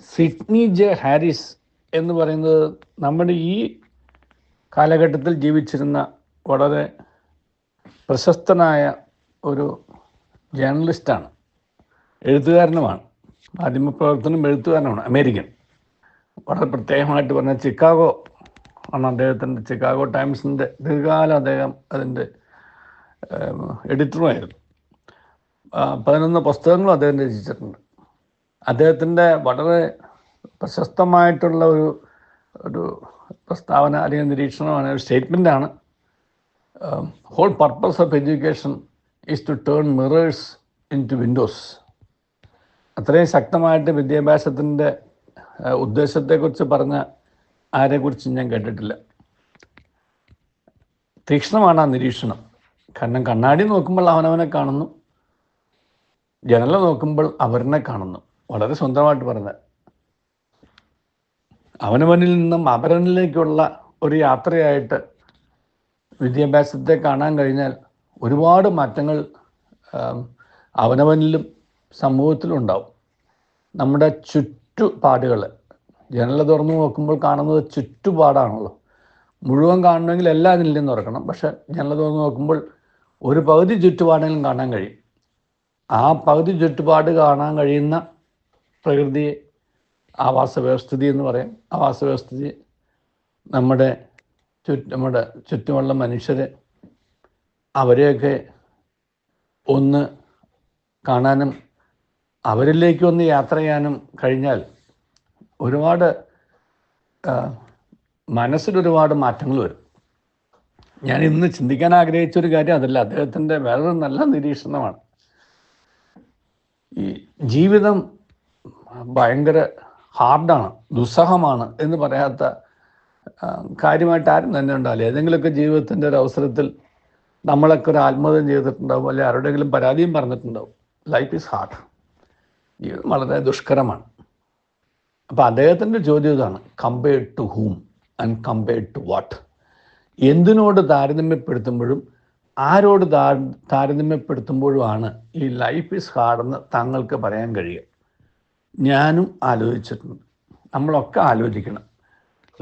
Sydney J Haris എന്ന് പറയുന്നത് നമ്മുടെ ഈ കാലഘട്ടത്തിൽ ജീവിച്ചിരുന്ന വളരെ പ്രശസ്തനായ ഒരു ജേർണലിസ്റ്റാണ് എഴുത്തുകാരനുമാണ്. മാധ്യമപ്രവർത്തനം എഴുത്തുകാരനുമാണ് അമേരിക്കൻ. വളരെ പ്രത്യേകമായിട്ട് പറഞ്ഞ ചിക്കാഗോ ആണ് അദ്ദേഹത്തിന്റെ ചിക്കാഗോ ടൈംസിന്റെ ദീർഘകാലം അദ്ദേഹം അതിന്റെ എഡിറ്ററുമായിരുന്നു. പതിനൊന്ന് പുസ്തകങ്ങളും അദ്ദേഹം രചിച്ചിട്ടുണ്ട്. അദ്ദേഹത്തിന്റെ വളരെ പ്രശസ്തമായിട്ടുള്ള ഒരു ഒരു പ്രസ്താവന അല്ലെങ്കിൽ നിരീക്ഷണമാണ് ഒരു സ്റ്റേറ്റ്മെന്റാണ് whole purpose of education is to turn mirrors into windows അത്രയും ശക്തമായിട്ട് വിദ്യാഭ്യാസത്തിന്റെ ഉദ്ദേശത്തെക്കുറിച്ച് പറഞ്ഞ ആരെക്കുറിച്ചും ഞാൻ കേട്ടിട്ടില്ല. തീക്ഷ്ണമാണ് ആ നിരീക്ഷണം. കാരണം കണ്ണാടി നോക്കുമ്പോൾ അവനവനെ കാണുന്നു. ജനല നോക്കുമ്പോൾ അവരനെ കാണുന്നു. വളരെ സ്വന്തമായിട്ട് പറഞ്ഞത് അവനവനിൽ നിന്നും അപരനിലേക്കുള്ള ഒരു യാത്രയായിട്ട് വിദ്യാഭ്യാസത്തെ കാണാൻ കഴിഞ്ഞാൽ ഒരുപാട് മാറ്റങ്ങൾ അവനവനിലും സമൂഹത്തിലും ഉണ്ടാവും നമ്മുടെ ചുറ്റുപാടുകൾ ജനല തുറന്നു നോക്കുമ്പോൾ കാണുന്നത് ചുറ്റുപാടാണല്ലോ. മുഴുവൻ കാണണമെങ്കിൽ എല്ലാ നിലയും തുറക്കണം. പക്ഷെ ജനല തുറന്നു നോക്കുമ്പോൾ ഒരു പകുതി ചുറ്റുപാടെങ്കിലും കാണാൻ കഴിയും. ആ പകുതി ചുറ്റുപാട് കാണാൻ കഴിയുന്ന പ്രകൃതിയെ ആവാസ വ്യവസ്ഥിതി എന്ന് പറയും. ആവാസ വ്യവസ്ഥിതി നമ്മുടെ ചുറ്റും നമ്മുടെ ചുറ്റുമുള്ള മനുഷ്യരെ അവരെയൊക്കെ ഒന്ന് കാണാനും അവരിലേക്ക് ഒന്ന് യാത്ര ചെയ്യാനും കഴിഞ്ഞാൽ ഒരുപാട് മനസ്സിലൊരുപാട് മാറ്റങ്ങൾ വരും. ഞാൻ ഇന്ന് ചിന്തിക്കാൻ ആഗ്രഹിച്ച ഒരു കാര്യം അതല്ല അദ്ദേഹത്തിന്റെ വേറൊരു നല്ല നിരീക്ഷണമാണ്. ഈ ജീവിതം ഭയങ്കര ഹാർഡാണ് ദുസ്സഹമാണ് എന്ന് പറയാത്ത കാര്യമായിട്ട് ആരും തന്നെ ഉണ്ടാവില്ല. ഏതെങ്കിലുമൊക്കെ ജീവിതത്തിന്റെ ഒരു അവസരത്തിൽ നമ്മളൊക്കെ ഒരു ആത്മഹത്യം ചെയ്തിട്ടുണ്ടാവും അല്ലെങ്കിൽ ആരുടെയെങ്കിലും പരാതിയും പറഞ്ഞിട്ടുണ്ടാവും. ലൈഫ് ഈസ് ഹാർഡ് ജീവിതം വളരെ ദുഷ്കരമാണ്. അപ്പം അദ്ദേഹത്തിന്റെ ചോദ്യം ഇതാണ് compared to whom and compared to what എന്തിനോട് താരതമ്യപ്പെടുത്തുമ്പോഴും ആരോട് താരതമ്യപ്പെടുത്തുമ്പോഴുമാണ് ഈ ലൈഫ് ഈസ് ഹാർഡെന്ന് താങ്കൾക്ക് പറയാൻ കഴിയുക. ഞാനും ആലോചിച്ചിട്ടുണ്ട്. നമ്മളൊക്കെ ആലോചിക്കണം.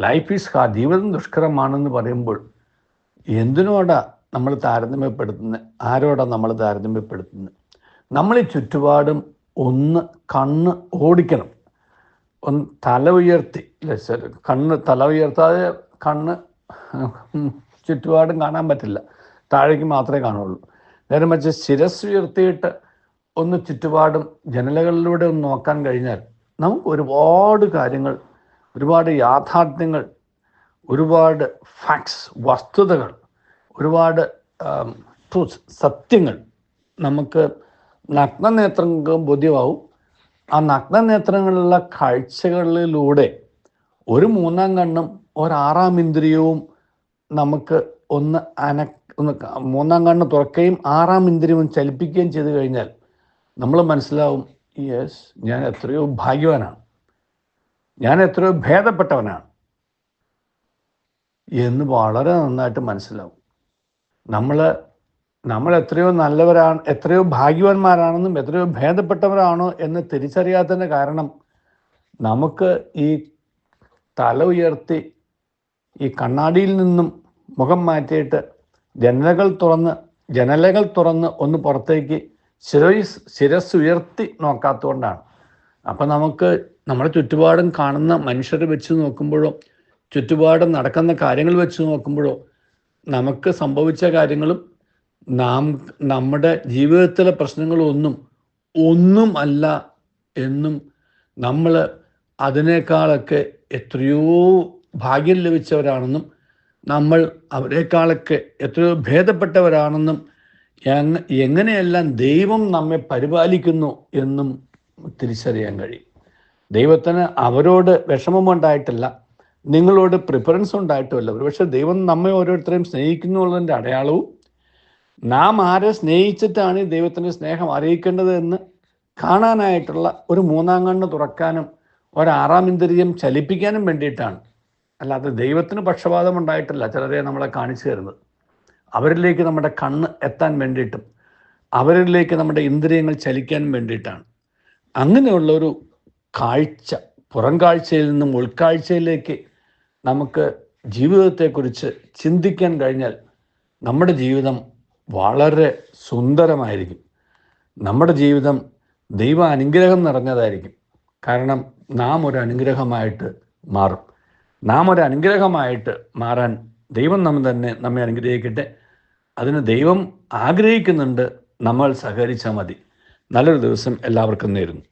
ലൈഫ് ഈസ് ഹാ ജീവിതം ദുഷ്കരമാണെന്ന് പറയുമ്പോൾ എന്തിനോടാ നമ്മൾ താരതമ്യപ്പെടുത്തുന്നത് ആരോടാ നമ്മൾ താരതമ്യപ്പെടുത്തുന്നത് നമ്മൾ ഈ ചുറ്റുപാടും ഒന്ന് കണ്ണ് ഓടിക്കണം. ഒന്ന് തല ഉയർത്തി. കണ്ണ് തല ഉയർത്താതെ കണ്ണ് ചുറ്റുപാടും കാണാൻ പറ്റില്ല. താഴേക്ക് മാത്രമേ കാണുള്ളൂ. നേരെ മറിച്ച് ശിരസ് ഉയർത്തിയിട്ട് ഒന്ന് ചുറ്റുപാടും ജനലകളിലൂടെ ഒന്ന് നോക്കാൻ കഴിഞ്ഞാൽ നമുക്ക് ഒരുപാട് കാര്യങ്ങൾ ഒരുപാട് യാഥാർത്ഥ്യങ്ങൾ ഒരുപാട് ഫാക്ട്സ് വസ്തുതകൾ ഒരുപാട് ട്രൂത്ത് സത്യങ്ങൾ നമുക്ക് നഗ്നനേത്രങ്ങൾക്ക് ബോധ്യമാവും. ആ നഗ്നനേത്രങ്ങളിലുള്ള കാഴ്ചകളിലൂടെ ഒരു മൂന്നാം കണ്ണും ഒരാറാം ഇന്ദ്രിയവും നമുക്ക് ഒന്ന് അന ഒന്ന് മൂന്നാം കണ്ണ് തുറക്കുകയും ആറാം ഇന്ദ്രിയവും ചലിപ്പിക്കുകയും ചെയ്തു കഴിഞ്ഞാൽ നമ്മൾ മനസ്സിലാവും യെസ് ഞാൻ എത്രയോ ഭാഗ്യവാനാണ്. ഞാൻ എത്രയോ ഭേദപ്പെട്ടവനാണ്. എന്ന് വളരെ നന്നായിട്ട് മനസ്സിലാവും. നമ്മൾ നമ്മൾ എത്രയോ നല്ലവരാണ് എത്രയോ ഭാഗ്യവാന്മാരാണെന്നും എത്രയോ ഭേദപ്പെട്ടവരാണോ എന്ന് തിരിച്ചറിയാത്തതിന്റെ കാരണം നമുക്ക് ഈ തല ഉയർത്തി ഈ കണ്ണാടിയിൽ നിന്നും മുഖം മാറ്റിയിട്ട് ജനലകൾ തുറന്ന് ജനലകൾ തുറന്ന് ഒന്ന് പുറത്തേക്ക് ശിരസ് ശിരസ് ഉയർത്തി നോക്കാത്തതുകൊണ്ടാണ്. അപ്പം നമുക്ക് നമ്മുടെ ചുറ്റുപാടും കാണുന്ന മനുഷ്യരെ വെച്ച് നോക്കുമ്പോഴോ ചുറ്റുപാടും നടക്കുന്ന കാര്യങ്ങൾ വെച്ച് നോക്കുമ്പോഴോ നമുക്ക് സംഭവിച്ച കാര്യങ്ങളും നാം നമ്മുടെ ജീവിതത്തിലെ പ്രശ്നങ്ങളൊന്നും ഒന്നും അല്ല എന്നും നമ്മൾ അതിനേക്കാളൊക്കെ എത്രയോ ഭാഗ്യം ലഭിച്ചവരാണെന്നും നമ്മൾ അവരെക്കാളൊക്കെ എത്രയോ ഭേദപ്പെട്ടവരാണെന്നും എങ്ങനെയെല്ലാം ദൈവം നമ്മെ പരിപാലിക്കുന്നു എന്നും തിരിച്ചറിയാൻ കഴിയും. ദൈവത്തിന് അവരോട് വിഷമമുണ്ടായിട്ടില്ല നിങ്ങളോട് പ്രിഫറൻസ് ഉണ്ടായിട്ടുമല്ല ഒരുപക്ഷെ ദൈവം നമ്മെ ഓരോരുത്തരെയും സ്നേഹിക്കുന്നു എന്നുള്ളതിന്റെ അടയാളവും നാം ആരെ സ്നേഹിച്ചിട്ടാണ് ഈ ദൈവത്തിന്റെ സ്നേഹം അറിയിക്കേണ്ടത് എന്ന് കാണാനായിട്ടുള്ള ഒരു മൂന്നാം കണ്ണ് തുറക്കാനും ഒരാറാം ഇന്ദ്രിയം ചലിപ്പിക്കാനും വേണ്ടിയിട്ടാണ്. അല്ലാതെ ദൈവത്തിന് പക്ഷപാതം ഉണ്ടായിട്ടില്ല ചിലരെ നമ്മളെ കാണിച്ചു തരുന്നത്. അവരിലേക്ക് നമ്മുടെ കണ്ണ് എത്താൻ വേണ്ടിയിട്ടും അവരിലേക്ക് നമ്മുടെ ഇന്ദ്രിയങ്ങൾ ചലിക്കാൻ വേണ്ടിയിട്ടാണ്. അങ്ങനെയുള്ളൊരു കാഴ്ച പുറം കാഴ്ചയിൽ നിന്നും ഉൾക്കാഴ്ചയിലേക്ക് നമുക്ക് ജീവിതത്തെക്കുറിച്ച് ചിന്തിക്കാൻ കഴിഞ്ഞാൽ നമ്മുടെ ജീവിതം വളരെ സുന്ദരമായിരിക്കും. നമ്മുടെ ജീവിതം ദൈവ അനുഗ്രഹം നിറഞ്ഞതായിരിക്കും. കാരണം നാം ഒരു അനുഗ്രഹമായിട്ട് മാറും. നാം ഒരു അനുഗ്രഹമായിട്ട് മാറാൻ ദൈവം നമ്മൾ തന്നെ നമ്മെ അനുഗ്രഹിക്കട്ടെ. അതിന് ദൈവം ആഗ്രഹിക്കുന്നുണ്ട് നമ്മൾ സഹകരിച്ചാൽ മതി. നല്ലൊരു ദിവസം എല്ലാവർക്കും നേരുന്നു.